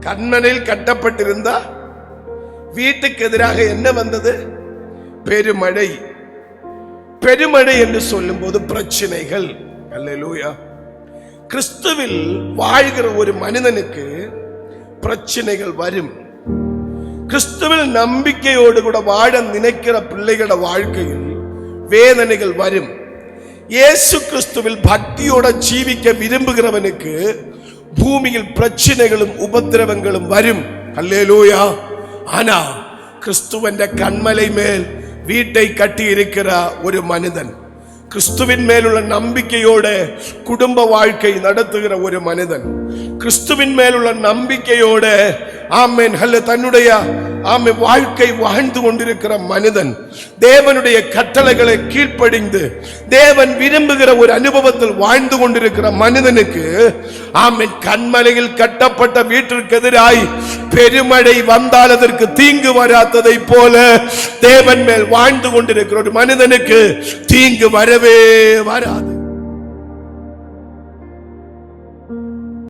கண்மனில் கட்டப்பட்டிருந்தா வீட்டுக்கு எதிராக என்ன வந்தது? பெருமழை. பெருமழை என்று சொல்லும்போது பிரச்சனைகள். அல்லேலூயா. கிறிஸ்துவில் வாழ்கிற ஒரு மனிதனுக்கு பிரச்சனைகள் வரும். கிறிஸ்துவில் நம்பிக்கையோடு கூட வாழ நினைக்கிற பிள்ளைகளோட வாழ்க்கையில் வேதனைகள் வரும். இயேசு கிறிஸ்துவில் பக்தியோட ஜீவிக்க விரும்புகிறவனுக்கு பூமியில் பிரச்சனைகளும் உபத்திரவங்களும் வரும் அல்லேலூயா ஆனா கிறிஸ்துவന്റെ கண்மலை மேல் வீட்டை கட்டி இருக்கிற ஒரு மனிதன் கிறிஸ்துவின் மேலுள்ள நம்பிக்கையோட குடும்ப வாழ்க்கை நடத்துகிற ஒரு மனிதன் கிறிஸ்துவின் மேலுள்ள நம்பிக்கையோட ஆமேன் ஹல்ல தன்னுடைய ஆமை வாழ்க்கை வாழ்ந்து கொண்டிருக்கிற மனிதன் தேவனுடைய கட்டளைகளை கீழ்ப்படிந்து தேவன் விரும்புகிற ஒரு அனுபவத்தில் வாழ்ந்து கொண்டிருக்கிற மனிதனுக்கு ஆமை கண்மலையில் கட்டப்பட்ட வீட்டிற்கு எதிராய் பெருமழை வந்தால் அதற்கு தீங்கு வராததை போல தேவன் மேல் வாழ்ந்து கொண்டிருக்கிற ஒரு மனிதனுக்கு தீங்கு வரவே வராது.